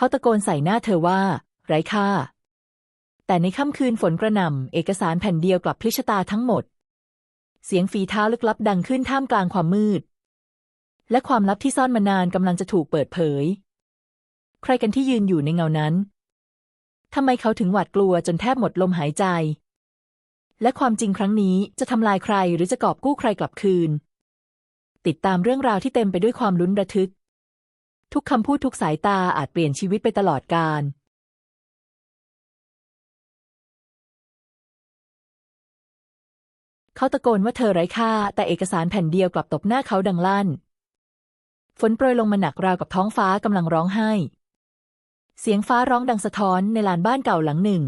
เขาตะโกนใส่หน้าเธอว่า ไร้ค่า แต่ในค่ำคืนฝนกระหน่ำเอกสารแผ่นเดียวกลับพลิชตาทั้งหมด เสียงฝีเท้าลึกลับดังขึ้นท่ามกลางความมืด และความลับที่ซ่อนมานานกำลังจะถูกเปิดเผย ใครกันที่ยืนอยู่ในเงานั้นทำไมเขาถึงหวาดกลัวจนแทบหมดลมหายใจ และความจริงครั้งนี้จะทำลายใครหรือจะกอบกู้ใครกลับคืน ติดตามเรื่องราวที่เต็มไปด้วยความลุ้นระทึก ทุกคำพูดทุกสายตาอาจเปลี่ยนชีวิตไปตลอดกาลเขาตะโกนว่าเธอไร้ค่า แต่เอกสารแผ่นเดียวกลับตบหน้าเขาดังลั่น ฝนโปรยลงมาหนักราวกับท้องฟ้ากำลังร้องไห้ เสียงฟ้าร้องดังสะท้อนในลานบ้านเก่าหลังหนึ่ง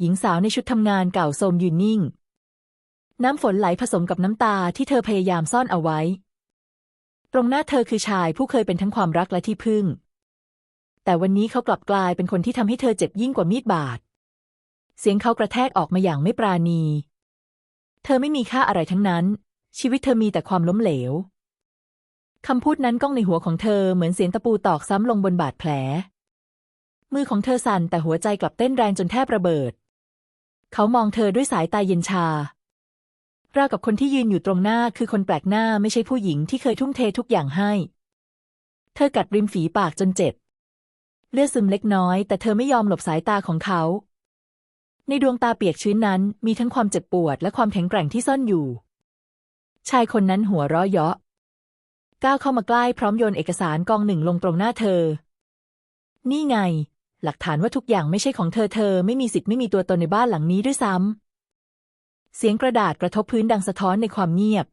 หญิงสาวในชุดทำงานเก่าโทมยืนนิ่ง น้ำฝนไหลผสมกับน้ำตาที่เธอพยายามซ่อนเอาไว้ ตรงหน้าเธอคือชายผู้เคยเป็นทั้งความรักและที่พึ่ง แต่วันนี้เขากลับกลายเป็นคนที่ทำให้เธอเจ็บยิ่งกว่ามีดบาด เสียงเขากระแทกออกมาอย่างไม่ปราณี เธอไม่มีค่าอะไรทั้งนั้น ชีวิตเธอมีแต่ความล้มเหลวคำพูดนั้นก้องในหัวของเธอเหมือนเสียงตะปูตอกซ้ำลงบนบาดแผล มือของเธอสั่นแต่หัวใจกลับเต้นแรงจนแทบระเบิด เขามองเธอด้วยสายตาเย็นชา ราวกับคนที่ยืนอยู่ตรงหน้าคือคนแปลกหน้าไม่ใช่ผู้หญิงที่เคยทุ่มเททุกอย่างให้ เธอกัดริมฝีปากจนเจ็บ เลือดซึมเล็กน้อย แต่เธอไม่ยอมหลบสายตาของเขา ในดวงตาเปียกชื้นนั้นมีทั้งความเจ็บปวดและความแข็งแกร่งที่ซ่อนอยู่ ชายคนนั้นหัวเราะเยาะก้าวเข้ามาใกล้พร้อมโยนเอกสารกองหนึ่งลงตรงหน้าเธอ นี่ไง หลักฐานว่าทุกอย่างไม่ใช่ของเธอเธอไม่มีสิทธิ์ไม่มีตัวตนในบ้านหลังนี้ด้วยซ้ำ เสียงกระดาษกระทบพื้นดังสะท้อนในความเงียบ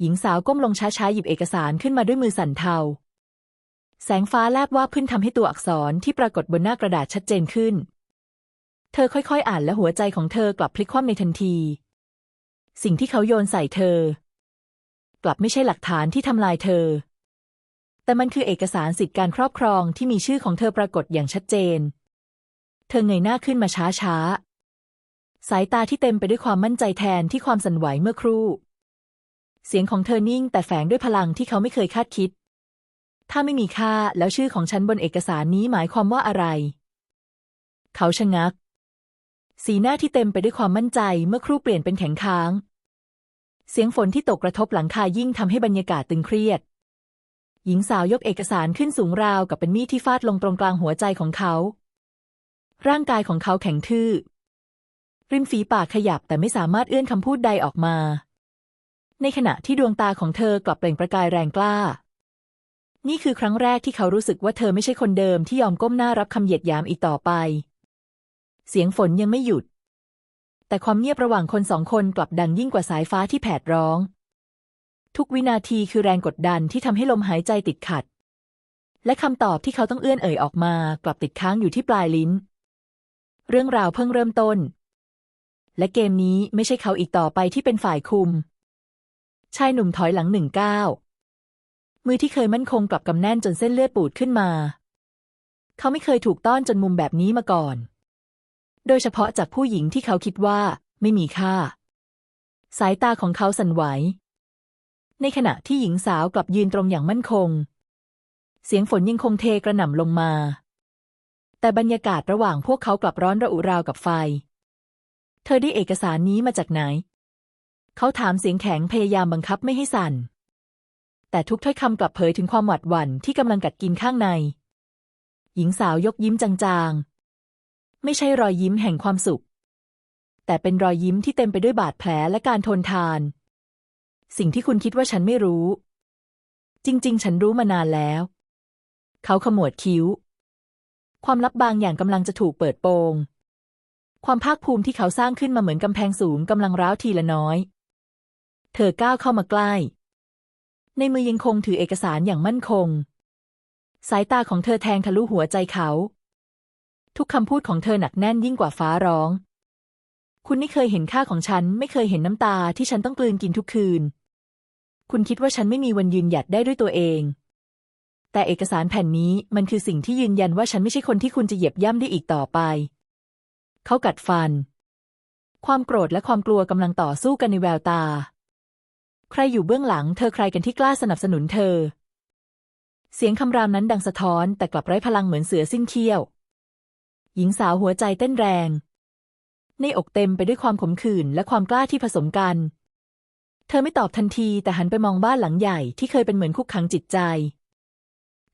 หญิงสาวก้มลงช้าๆหยิบเอกสารขึ้นมาด้วยมือสั่นเทา แสงฟ้าแลบว่าบขึ้นทำให้ตัวอักษรที่ปรากฏบนหน้ากระดาษชัดเจนขึ้น เธอค่อยๆ อ่านและหัวใจของเธอกลับพลิกคว่ำในทันที สิ่งที่เขาโยนใส่เธอ กลับไม่ใช่หลักฐานที่ทำลายเธอ แต่มันคือเอกสารสิทธิการครอบครองที่มีชื่อของเธอปรากฏอย่างชัดเจน เธอเงยหน้าขึ้นมาช้าๆ สายตาที่เต็มไปด้วยความมั่นใจแทนที่ความสั่นไหวเมื่อครู่ เสียงของเธอนิ่ง แต่แฝงด้วยพลังที่เขาไม่เคยคาดคิด ถ้าไม่มีค่าแล้วชื่อของฉันบนเอกสารนี้หมายความว่าอะไร เขาชะงัก สีหน้าที่เต็มไปด้วยความมั่นใจเมื่อครู่เปลี่ยนเป็นแข็งค้าง เสียงฝนที่ตกกระทบหลังคายิ่งทำให้บรรยากาศตึงเครียด หญิงสาวยกเอกสารขึ้นสูงราวกับเป็นมีดที่ฟาดลงตรงกลางหัวใจของเขา ร่างกายของเขาแข็งทื่อ ริมฝีปากขยับแต่ไม่สามารถเอื้อนคำพูดใดออกมา ในขณะที่ดวงตาของเธอกลับเปล่งประกายแรงกล้า นี่คือครั้งแรกที่เขารู้สึกว่าเธอไม่ใช่คนเดิมที่ยอมก้มหน้ารับคำเหยียดหยามอีกต่อไป เสียงฝนยังไม่หยุด แต่ความเงียบระหว่างคนสองคนกลับดังยิ่งกว่าสายฟ้าที่แผดร้อง ทุกวินาทีคือแรงกดดันที่ทำให้ลมหายใจติดขัด และคำตอบที่เขาต้องเอื้อนเอ่ยออกมา กลับติดค้างอยู่ที่ปลายลิ้น เรื่องราวเพิ่งเริ่มต้น และเกมนี้ไม่ใช่เขาอีกต่อไปที่เป็นฝ่ายคุม ชายหนุ่มถอยหลังหนึ่งก้าวมือที่เคยมั่นคงกลับกำแน่นจนเส้นเลือดปูดขึ้นมา เขาไม่เคยถูกต้อนจนมุมแบบนี้มาก่อน โดยเฉพาะจากผู้หญิงที่เขาคิดว่าไม่มีค่า สายตาของเขาสั่นไหว ในขณะที่หญิงสาวกลับยืนตรงอย่างมั่นคง เสียงฝนยังคงเทกระหน่ำลงมา แต่บรรยากาศระหว่างพวกเขากลับร้อนระอุราวกับไฟ เธอได้เอกสารนี้มาจากไหน เขาถามเสียงแข็งพยายามบังคับไม่ให้สั่น แต่ทุกถ้อยคำกลับเผยถึงความหวาดหวั่นที่กำลังกัดกินข้างใน หญิงสาวยกยิ้มจางๆ ไม่ใช่รอยยิ้มแห่งความสุข แต่เป็นรอยยิ้มที่เต็มไปด้วยบาดแผลและการทนทาน สิ่งที่คุณคิดว่าฉันไม่รู้ จริง ๆ ฉันรู้มานานแล้ว เขาขมวดคิ้ว ความลับบางอย่างกำลังจะถูกเปิดโปง ความภาคภูมิที่เขาสร้างขึ้นมาเหมือนกำแพงสูงกำลังร้าวทีละน้อย เธอก้าวเข้ามาใกล้ ในมือยังคงถือเอกสารอย่างมั่นคง สายตาของเธอแทงทะลุหัวใจเขา ทุกคำพูดของเธอหนักแน่นยิ่งกว่าฟ้าร้อง คุณไม่เคยเห็นค่าของฉัน ไม่เคยเห็นน้ำตาที่ฉันต้องกลืนกินทุกคืน คุณคิดว่าฉันไม่มีวันยืนหยัดได้ด้วยตัวเองแต่เอกสารแผ่นนี้มันคือสิ่งที่ยืนยันว่าฉันไม่ใช่คนที่คุณจะเหยียบย่ำได้อีกต่อไป เขากัดฟัน ความโกรธและความกลัวกำลังต่อสู้กันในแววตา ใครอยู่เบื้องหลังเธอใครกันที่กล้าสนับสนุนเธอ เสียงคำรามนั้นดังสะท้อนแต่กลับไร้พลังเหมือนเสือสิ้นเขี้ยว หญิงสาวหัวใจเต้นแรง ในอกเต็มไปด้วยความขมขื่นและความกล้าที่ผสมกัน เธอไม่ตอบทันทีแต่หันไปมองบ้านหลังใหญ่ที่เคยเป็นเหมือนคุกขังจิตใจ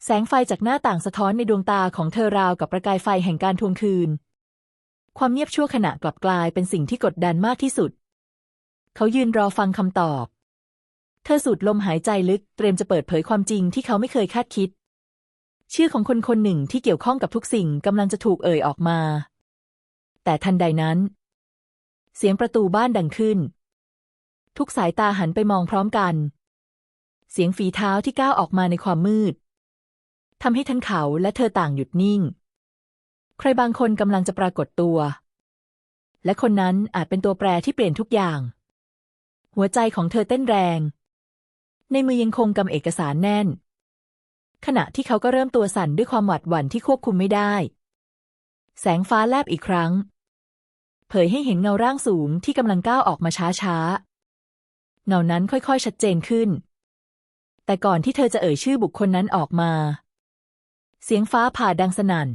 แสงไฟจากหน้าต่างสะท้อนในดวงตาของเธอราวกับประกายไฟแห่งการทวงคืน ความเงียบชั่วขณะกลับกลายเป็นสิ่งที่กดดันมากที่สุด เขายืนรอฟังคำตอบ เธอสูดลมหายใจลึกเตรียมจะเปิดเผยความจริงที่เขาไม่เคยคาดคิด ชื่อของคนคนหนึ่งที่เกี่ยวข้องกับทุกสิ่งกำลังจะถูกเอ่ยออกมา แต่ทันใดนั้น เสียงประตูบ้านดังขึ้น ทุกสายตาหันไปมองพร้อมกัน เสียงฝีเท้าที่ก้าวออกมาในความมืดทำให้ทั้งเขาและเธอต่างหยุดนิ่ง ใครบางคนกำลังจะปรากฏตัว และคนนั้นอาจเป็นตัวแปรที่เปลี่ยนทุกอย่าง หัวใจของเธอเต้นแรง ในมือยังคงกำเอกสารแน่น ขณะที่เขาก็เริ่มตัวสั่นด้วยความหวาดหวั่นที่ควบคุมไม่ได้ แสงฟ้าแลบอีกครั้ง เผยให้เห็นเงาร่างสูงที่กำลังก้าวออกมาช้าๆเงานั้นค่อยๆ ชัดเจนขึ้น แต่ก่อนที่เธอจะเอ่ยชื่อบุคคลนั้นออกมา เสียงฟ้าผ่าดังสนั่น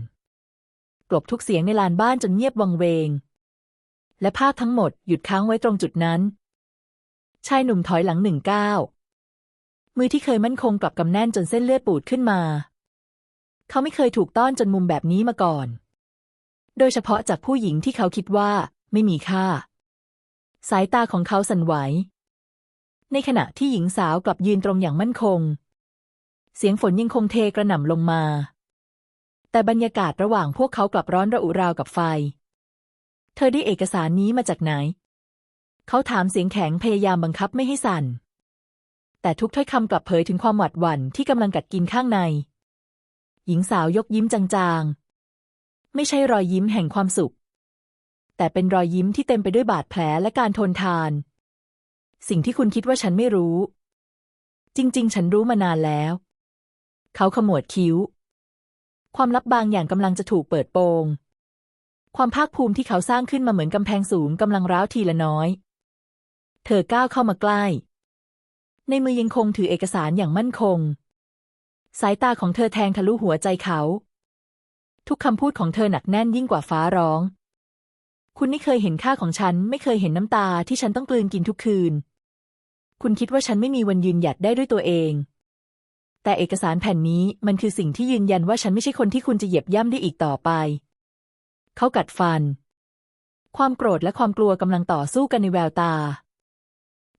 ลบทุกเสียงในลานบ้านจนเงียบวังเวง และภาพทั้งหมดหยุดค้างไว้ตรงจุดนั้น ชายหนุ่มถอยหลังหนึ่งก้าวมือที่เคยมั่นคงกลับกำแน่นจนเส้นเลือดปูดขึ้นมา เขาไม่เคยถูกต้อนจนมุมแบบนี้มาก่อน โดยเฉพาะจากผู้หญิงที่เขาคิดว่าไม่มีค่า สายตาของเขาสั่นไหว ในขณะที่หญิงสาวกลับยืนตรงอย่างมั่นคง เสียงฝนยังคงเทกระหน่ำลงมา แต่บรรยากาศระหว่างพวกเขากลับร้อนระอุราวกับไฟ เธอได้เอกสารนี้มาจากไหน เขาถามเสียงแข็งพยายามบังคับไม่ให้สั่น แต่ทุกถ้อยคำกลับเผยถึงความหวาดหวั่นที่กำลังกัดกินข้างใน หญิงสาวยกยิ้มจางๆ ไม่ใช่รอยยิ้มแห่งความสุข แต่เป็นรอยยิ้มที่เต็มไปด้วยบาดแผลและการทนทาน สิ่งที่คุณคิดว่าฉันไม่รู้ จริง ๆ ฉันรู้มานานแล้ว เขาขมวดคิ้ว ความลับบางอย่างกำลังจะถูกเปิดโปง ความภาคภูมิที่เขาสร้างขึ้นมาเหมือนกำแพงสูงกำลังร้าวทีละน้อย เธอก้าวเข้ามาใกล้ ในมือยังคงถือเอกสารอย่างมั่นคง สายตาของเธอแทงทะลุหัวใจเขา ทุกคำพูดของเธอหนักแน่นยิ่งกว่าฟ้าร้อง คุณไม่เคยเห็นค่าของฉัน ไม่เคยเห็นน้ำตาที่ฉันต้องกลืนกินทุกคืน คุณคิดว่าฉันไม่มีวันยืนหยัดได้ด้วยตัวเอง แต่เอกสารแผ่นนี้มันคือสิ่งที่ยืนยันว่าฉันไม่ใช่คนที่คุณจะเหยียบย่ำได้อีกต่อไป เขากัดฟัน ความโกรธและความกลัวกำลังต่อสู้กันในแววตา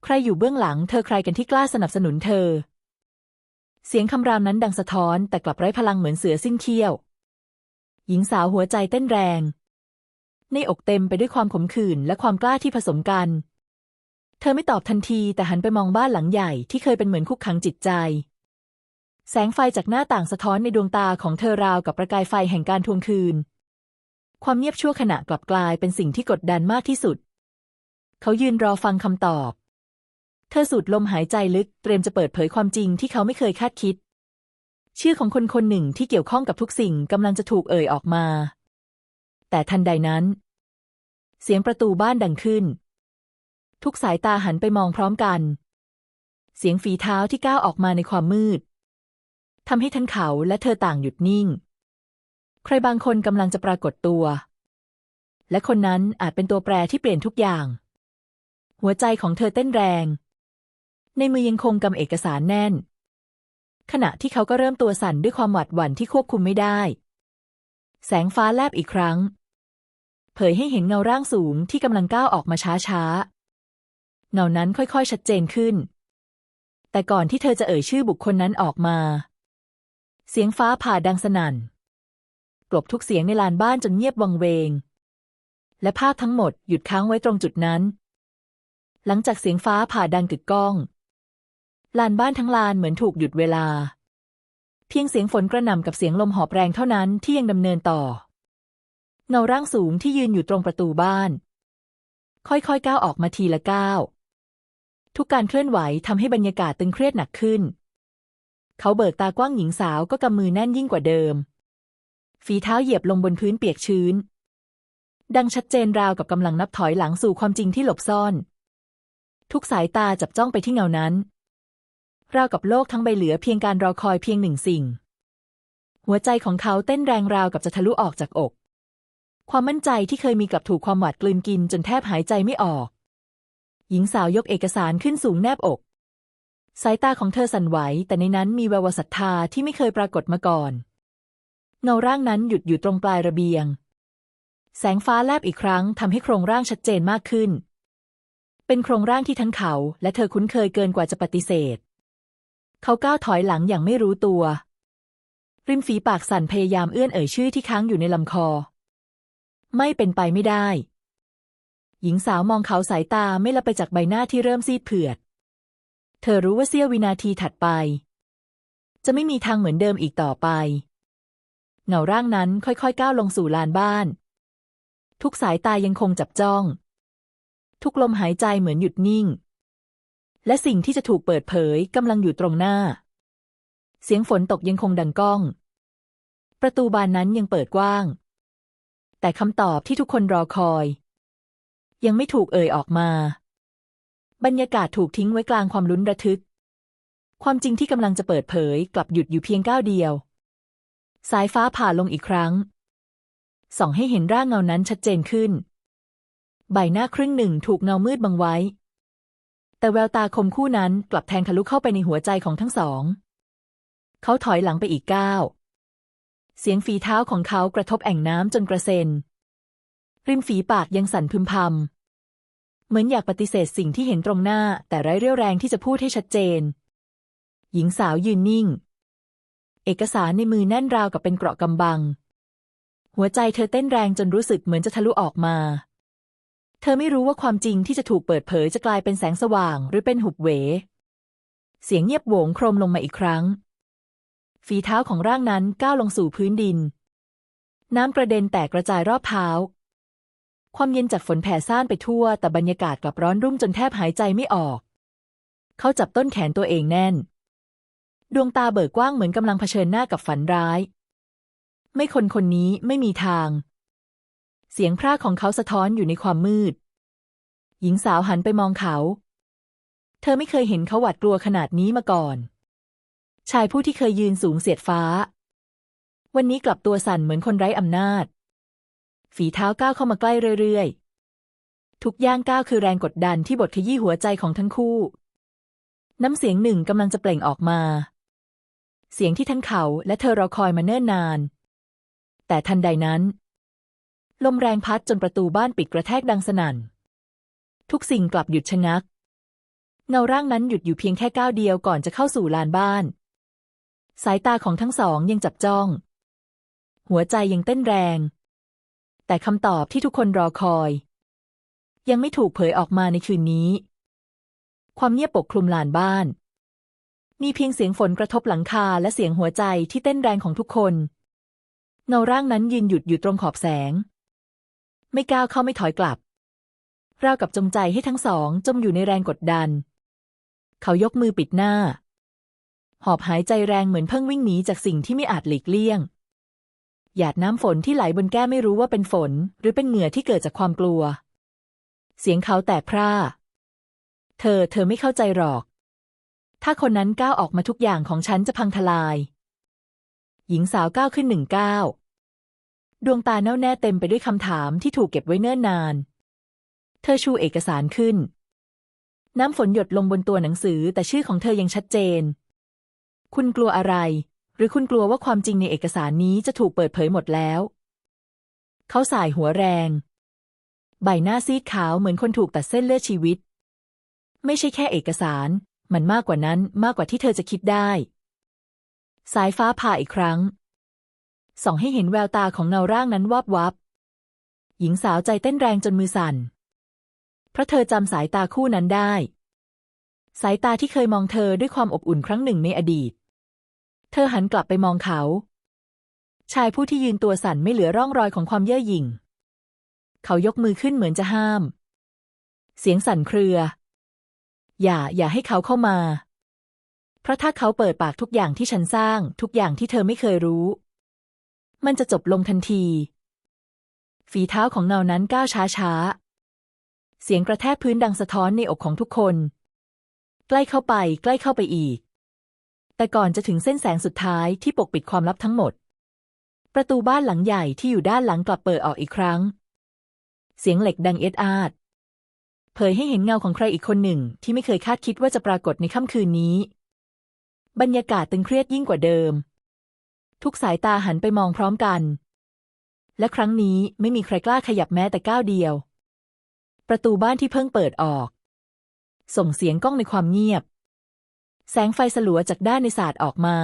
ใครอยู่เบื้องหลังเธอใครกันที่กล้าสนับสนุนเธอ เสียงคำรามนั้นดังสะท้อนแต่กลับไร้พลังเหมือนเสือสิ้นเขี้ยว หญิงสาวหัวใจเต้นแรง ในอกเต็มไปด้วยความขมขื่นและความกล้าที่ผสมกัน เธอไม่ตอบทันทีแต่หันไปมองบ้านหลังใหญ่ที่เคยเป็นเหมือนคุกขังจิตใจ แสงไฟจากหน้าต่างสะท้อนในดวงตาของเธอราวกับประกายไฟแห่งการทวงคืน ความเงียบชั่วขณะกลับกลายเป็นสิ่งที่กดดันมากที่สุด เขายืนรอฟังคำตอบ เธอสูดลมหายใจลึกเตรียมจะเปิดเผยความจริงที่เขาไม่เคยคาดคิด ชื่อของคนคนหนึ่งที่เกี่ยวข้องกับทุกสิ่งกำลังจะถูกเอ่ยออกมา แต่ทันใดนั้น เสียงประตูบ้านดังขึ้น ทุกสายตาหันไปมองพร้อมกัน เสียงฝีเท้าที่ก้าวออกมาในความมืด ทำให้ทั้งเขาและเธอต่างหยุดนิ่ง ใครบางคนกำลังจะปรากฏตัว และคนนั้นอาจเป็นตัวแปรที่เปลี่ยนทุกอย่าง หัวใจของเธอเต้นแรง ในมือยังคงกำเอกสารแน่น ขณะที่เขาก็เริ่มตัวสั่นด้วยความหวาดหวั่นที่ควบคุมไม่ได้ แสงฟ้าแลบอีกครั้ง เผยให้เห็นเงาร่างสูงที่กำลังก้าวออกมาช้าๆเงานั้นค่อยๆชัดเจนขึ้นแต่ก่อนที่เธอจะเอ่ยชื่อบุคคลนั้นออกมา เสียงฟ้าผ่าดังสนั่น กลบทุกเสียงในลานบ้านจนเงียบวังเวง และภาพทั้งหมดหยุดค้างไว้ตรงจุดนั้น หลังจากเสียงฟ้าผ่าดังกึกก้อง ลานบ้านทั้งลานเหมือนถูกหยุดเวลา เพียงเสียงฝนกระหน่ำกับเสียงลมหอบแรงเท่านั้นที่ยังดำเนินต่อ เงาร่างสูงที่ยืนอยู่ตรงประตูบ้าน ค่อยๆก้าวออกมาทีละก้าวทุกการเคลื่อนไหวทำให้บรรยากาศตึงเครียดหนักขึ้น เขาเบิกตากว้างหญิงสาวก็กำมือแน่นยิ่งกว่าเดิม ฝีเท้าเหยียบลงบนพื้นเปียกชื้น ดังชัดเจนราวกับกำลังนับถอยหลังสู่ความจริงที่หลบซ่อน ทุกสายตาจับจ้องไปที่เงานั้น ราวกับโลกทั้งใบเหลือเพียงการรอคอยเพียงหนึ่งสิ่ง หัวใจของเขาเต้นแรงราวกับจะทะลุออกจากอก ความมั่นใจที่เคยมีกลับถูกความหวาดกลืนกินจนแทบหายใจไม่ออก หญิงสาวยกเอกสารขึ้นสูงแนบอก สายตาของเธอสั่นไหว แต่ในนั้นมีแววศรัทธาที่ไม่เคยปรากฏมาก่อน เงาร่างนั้นหยุดอยู่ตรงปลายระเบียง แสงฟ้าแลบอีกครั้งทำให้โครงร่างชัดเจนมากขึ้น เป็นโครงร่างที่ทั้งเขา และเธอคุ้นเคยเกินกว่าจะปฏิเสธ เขาก้าวถอยหลังอย่างไม่รู้ตัว ริมฝีปากสั่นพยายามเอื้อนเอ่ยชื่อที่ค้างอยู่ในลำคอ ไม่เป็นไปไม่ได้ หญิงสาวมองเขาสายตาไม่ละไปจากใบหน้าที่เริ่มซีดเผือด เธอรู้ว่าเสี้ยววินาทีถัดไป จะไม่มีทางเหมือนเดิมอีกต่อไป เงาร่างนั้นค่อยๆก้าวลงสู่ลานบ้าน ทุกสายตายังคงจับจ้อง ทุกลมหายใจเหมือนหยุดนิ่ง และสิ่งที่จะถูกเปิดเผยกำลังอยู่ตรงหน้า เสียงฝนตกยังคงดังก้อง ประตูบานนั้นยังเปิดกว้าง แต่คำตอบที่ทุกคนรอคอย ยังไม่ถูกเอ่ยออกมา บรรยากาศถูกทิ้งไว้กลางความลุ้นระทึก ความจริงที่กำลังจะเปิดเผย กลับหยุดอยู่เพียงก้าวเดียว สายฟ้าผ่าลงอีกครั้ง ส่องให้เห็นร่างเงานั้นชัดเจนขึ้น ใบหน้าครึ่งหนึ่งถูกเงามืดบังไว้ แต่แววตาคมคู่นั้นกลับแทงทะลุเข้าไปในหัวใจของทั้งสอง เขาถอยหลังไปอีกก้าวเสียงฝีเท้าของเขากระทบแอ่งน้ำจนกระเซ็น ริมฝีปากยังสั่นพึมพำ เหมือนอยากปฏิเสธสิ่งที่เห็นตรงหน้า แต่ไร้เรี่ยวแรงที่จะพูดให้ชัดเจน หญิงสาวยืนนิ่ง เอกสารในมือแน่นราวกับเป็นเกราะกำบัง หัวใจเธอเต้นแรงจนรู้สึกเหมือนจะทะลุออกมา เธอไม่รู้ว่าความจริงที่จะถูกเปิดเผยจะกลายเป็นแสงสว่าง หรือเป็นหุบเหว เสียงเงียบโหวงโครมลงมาอีกครั้ง ฝีเท้าของร่างนั้นก้าวลงสู่พื้นดินน้ำกระเด็นแตกกระจายรอบเท้า ความเย็นจากฝนแผ่ซ่านไปทั่ว แต่บรรยากาศกลับร้อนรุ่มจนแทบหายใจไม่ออก เขาจับต้นแขนตัวเองแน่น ดวงตาเบิกกว้างเหมือนกำลังเผชิญหน้ากับฝันร้าย ไม่คนคนนี้ไม่มีทาง เสียงพร่าของเขาสะท้อนอยู่ในความมืด หญิงสาวหันไปมองเขา เธอไม่เคยเห็นเขาหวาดกลัวขนาดนี้มาก่อน ชายผู้ที่เคยยืนสูงเสียดฟ้า วันนี้กลับตัวสั่นเหมือนคนไร้อำนาจ ฝีเท้าก้าวเข้ามาใกล้เรื่อยๆ ทุกย่างก้าวคือแรงกดดันที่บดขยี้หัวใจของทั้งคู่ น้ำเสียงหนึ่งกำลังจะเปล่งออกมา เสียงที่ทั้งเขาและเธอรอคอยมาเนิ่นนาน แต่ทันใดนั้น ลมแรงพัดจนประตูบ้านปิดกระแทกดังสนั่น ทุกสิ่งกลับหยุดชะงัก เงาร่างนั้นหยุดอยู่เพียงแค่ก้าวเดียวก่อนจะเข้าสู่ลานบ้าน สายตาของทั้งสองยังจับจ้อง หัวใจยังเต้นแรง แต่คำตอบที่ทุกคนรอคอย ยังไม่ถูกเผยออกมาในคืนนี้ ความเงียบปกคลุมลานบ้าน มีเพียงเสียงฝนกระทบหลังคาและเสียงหัวใจที่เต้นแรงของทุกคน เงาร่างนั้นยืนหยุดอยู่ตรงขอบแสง ไม่ก้าวเข้าไม่ถอยกลับราวกับจงใจให้ทั้งสองจมอยู่ในแรงกดดัน เขายกมือปิดหน้า หอบหายใจแรงเหมือนเพิ่งวิ่งหนีจากสิ่งที่ไม่อาจหลีกเลี่ยง หยาดน้ำฝนที่ไหลบนแก้ไม่รู้ว่าเป็นฝน หรือเป็นเหงื่อที่เกิดจากความกลัว เสียงเขาแตกพร่า เธอเธอไม่เข้าใจหรอก ถ้าคนนั้นก้าวออกมาทุกอย่างของฉันจะพังทลาย หญิงสาวก้าวขึ้นหนึ่งก้าวดวงตาแน่วแน่เต็มไปด้วยคำถามที่ถูกเก็บไว้เนิ่นนาน เธอชูเอกสารขึ้น น้ำฝนหยดลงบนตัวหนังสือแต่ชื่อของเธอยังชัดเจน คุณกลัวอะไร หรือคุณกลัวว่าความจริงในเอกสารนี้จะถูกเปิดเผยหมดแล้ว เขาสายหัวแรง ใบหน้าซีดขาวเหมือนคนถูกตัดเส้นเลือดชีวิต ไม่ใช่แค่เอกสาร มันมากกว่านั้นมากกว่าที่เธอจะคิดได้ สายฟ้าผ่าอีกครั้ง ส่องให้เห็นแววตาของเงาร่างนั้นวาบวับ หญิงสาวใจเต้นแรงจนมือสั่น เพราะเธอจำสายตาคู่นั้นได้ สายตาที่เคยมองเธอด้วยความอบอุ่นครั้งหนึ่งในอดีต เธอหันกลับไปมองเขา ชายผู้ที่ยืนตัวสั่นไม่เหลือร่องรอยของความเย่อหยิ่ง เขายกมือขึ้นเหมือนจะห้าม เสียงสั่นเครือ อย่า อย่าให้เขาเข้ามา เพราะถ้าเขาเปิดปากทุกอย่างที่ฉันสร้าง ทุกอย่างที่เธอไม่เคยรู้ มันจะจบลงทันที ฝีเท้าของเงานั้นก้าวช้าช้าเสียงกระแทกพื้นดังสะท้อนในอกของทุกคน ใกล้เข้าไป ใกล้เข้าไปอีก แต่ก่อนจะถึงเส้นแสงสุดท้ายที่ปกปิดความลับทั้งหมด ประตูบ้านหลังใหญ่ที่อยู่ด้านหลังกลับเปิดออกอีกครั้ง เสียงเหล็กดังเอ็ดอาดเผยให้เห็นเงาของใครอีกคนหนึ่งที่ไม่เคยคาดคิดว่าจะปรากฏในค่ำคืนนี้ บรรยากาศตึงเครียดยิ่งกว่าเดิม ทุกสายตาหันไปมองพร้อมกัน และครั้งนี้ไม่มีใครกล้าขยับแม้แต่ก้าวเดียว ประตูบ้านที่เพิ่งเปิดออก ส่งเสียงก้องในความเงียบ แสงไฟสลัวจากด้านในศาสตร์ออกมา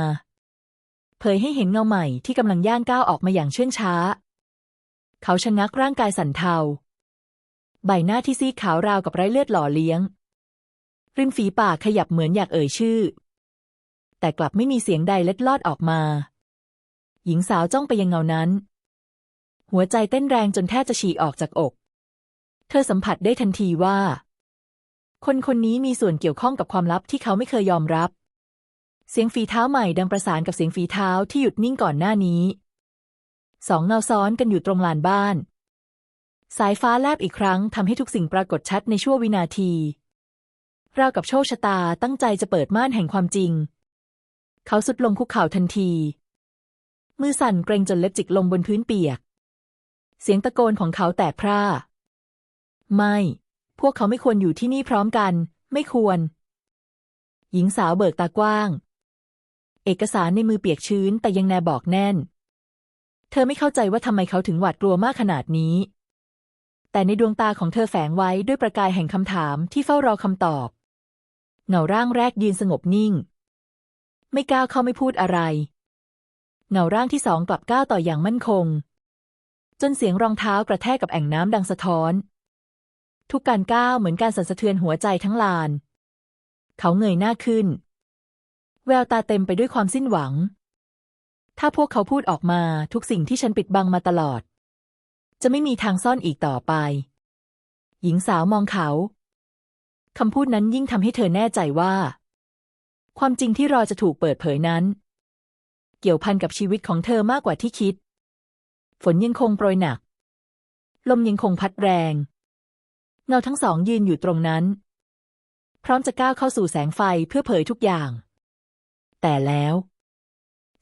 เผยให้เห็นเงาใหม่ที่กำลังย่างก้าวออกมาอย่างเชื่องช้า เขาชะงักร่างกายสั่นเทา ใบหน้าที่ซีดขาวราวกับไร้เลือดหล่อเลี้ยง ริมฝีปากขยับเหมือนอยากเอ่ยชื่อ แต่กลับไม่มีเสียงใดเล็ดลอดออกมา หญิงสาวจ้องไปยังเงานั้น หัวใจเต้นแรงจนแทบจะฉีกออกจากอก เธอสัมผัสได้ทันทีว่า คนคนนี้มีส่วนเกี่ยวข้องกับความลับที่เขาไม่เคยยอมรับ เสียงฝีเท้าใหม่ดังประสานกับเสียงฝีเท้าที่หยุดนิ่งก่อนหน้านี้ สองเงาซ้อนกันอยู่ตรงลานบ้าน สายฟ้าแลบอีกครั้งทำให้ทุกสิ่งปรากฏชัดในชั่ววินาทีราวกับโชคชะตาตั้งใจจะเปิดม่านแห่งความจริง เขาสุดลงคุกเข่าทันที มือสั่นเกรงจนเล็บจิกลงบนพื้นเปียก เสียงตะโกนของเขาแตกพร่า ไม่ พวกเขาไม่ควรอยู่ที่นี่พร้อมกัน ไม่ควร หญิงสาวเบิกตากว้าง เอกสารในมือเปียกชื้นแต่ยังแนบอกแน่น เธอไม่เข้าใจว่าทำไมเขาถึงหวาดกลัวมากขนาดนี้ แต่ในดวงตาของเธอแฝงไว้ด้วยประกายแห่งคำถามที่เฝ้ารอคำตอบ เงาร่างแรกยืนสงบนิ่ง ไม่ก้าวเข้าไม่พูดอะไร เงาร่างที่สองกลับก้าวต่ออย่างมั่นคงจนเสียงรองเท้ากระแทกกับแอ่งน้ำดังสะท้อน ทุกการก้าวเหมือนการสั่นสะเทือนหัวใจทั้งลาน เขาเงยหน้าขึ้น แววตาเต็มไปด้วยความสิ้นหวัง ถ้าพวกเขาพูดออกมาทุกสิ่งที่ฉันปิดบังมาตลอด จะไม่มีทางซ่อนอีกต่อไป หญิงสาวมองเขาคำพูดนั้นยิ่งทำให้เธอแน่ใจว่า ความจริงที่รอจะถูกเปิดเผยนั้น เกี่ยวพันกับชีวิตของเธอมากกว่าที่คิด ฝนยังคงโปรยหนัก ลมยังคงพัดแรง เงาทั้งสองยืนอยู่ตรงนั้น พร้อมจะก้าวเข้าสู่แสงไฟเพื่อเผยทุกอย่าง แต่แล้ว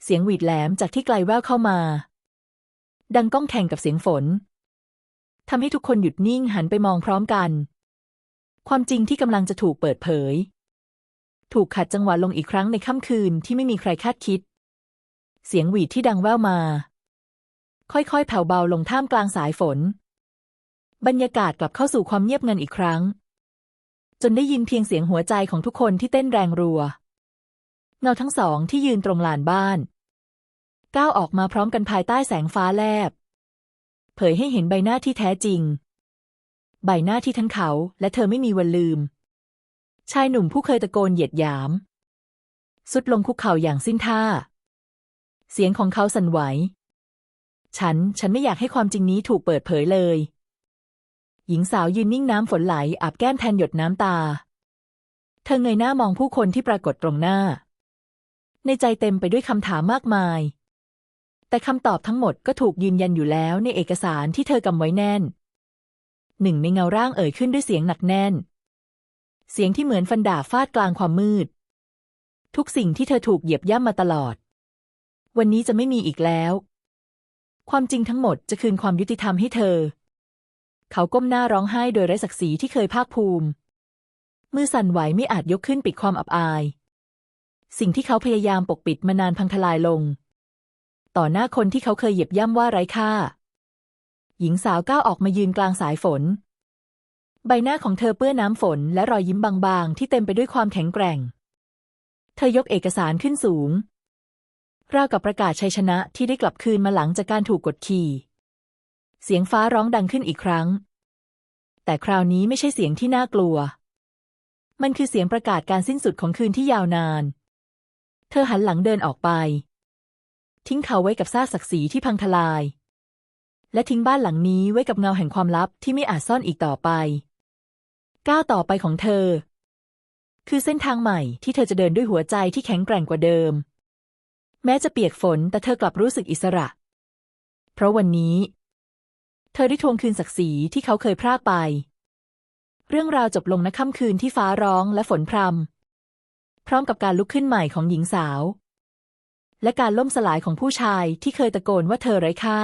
เสียงหวีดแหลมจากที่ไกลแว่วเข้ามา ดังก้องแข่งกับเสียงฝนทำให้ทุกคนหยุดนิ่งหันไปมองพร้อมกัน ความจริงที่กำลังจะถูกเปิดเผย ถูกขัดจังหวะลงอีกครั้งในค่ำคืนที่ไม่มีใครคาดคิด เสียงหวีดที่ดังแว่วมา ค่อยๆแผ่วเบาลงท่ามกลางสายฝน บรรยากาศกลับเข้าสู่ความเงียบงันอีกครั้ง จนได้ยินเพียงเสียงหัวใจของทุกคนที่เต้นแรงรัว เงาทั้งสองที่ยืนตรงลานบ้าน ก้าวออกมาพร้อมกันภายใต้แสงฟ้าแลบ เผยให้เห็นใบหน้าที่แท้จริง ใบหน้าที่ทั้งเขาและเธอไม่มีวันลืม ชายหนุ่มผู้เคยตะโกนเหยียดหยาม สุดลงคุกเข่าอย่างสิ้นท่า เสียงของเขาสั่นไหว ฉัน ฉันไม่อยากให้ความจริงนี้ถูกเปิดเผยเลย หญิงสาวยืนนิ่งน้ำฝนไหลอาบแก้มแทนหยดน้ำตา เธอเงยหน้ามองผู้คนที่ปรากฏตรงหน้า ในใจเต็มไปด้วยคำถามมากมาย แต่คำตอบทั้งหมดก็ถูกยืนยันอยู่แล้วในเอกสารที่เธอกำไว้แน่น หนึ่งในเงาร่างเอ่ยขึ้นด้วยเสียงหนักแน่น เสียงที่เหมือนฟันดาบฟาดกลางความมืด ทุกสิ่งที่เธอถูกเหยียบย่ำมาตลอด วันนี้จะไม่มีอีกแล้ว ความจริงทั้งหมดจะคืนความยุติธรรมให้เธอ เขาก้มหน้าร้องไห้โดยไร้ศักดิ์ศรีที่เคยภาคภูมิ มือสั่นไหวไม่อาจยกขึ้นปิดความอับอาย สิ่งที่เขาพยายามปกปิดมานานพังทลายลง ต่อหน้าคนที่เขาเคยเหยียบย่ำว่าไร้ค่า หญิงสาวก้าวออกมายืนกลางสายฝน ใบหน้าของเธอเปื้อนน้ำฝนและรอยยิ้มบางๆ ที่เต็มไปด้วยความแข็งแกร่ง เธอยกเอกสารขึ้นสูงราวกับประกาศชัยชนะที่ได้กลับคืนมาหลังจากการถูกกดขี่ เสียงฟ้าร้องดังขึ้นอีกครั้ง แต่คราวนี้ไม่ใช่เสียงที่น่ากลัว มันคือเสียงประกาศการสิ้นสุดของคืนที่ยาวนาน เธอหันหลังเดินออกไป ทิ้งเขาไว้กับซากศักดิ์ศรีที่พังทลาย และทิ้งบ้านหลังนี้ไว้กับเงาแห่งความลับที่ไม่อาจซ่อนอีกต่อไปก้าวต่อไปของเธอ คือเส้นทางใหม่ที่เธอจะเดินด้วยหัวใจที่แข็งแกร่งกว่าเดิม แม้จะเปียกฝนแต่เธอกลับรู้สึกอิสระ เพราะวันนี้ เธอได้ทวงคืนศักดิ์ศรีที่เขาเคยพรากไป เรื่องราวจบลงณค่ำคืนที่ฟ้าร้องและฝนพรำพร้อมกับการลุกขึ้นใหม่ของหญิงสาว และการล่มสลายของผู้ชายที่เคยตะโกนว่าเธอไร้ค่า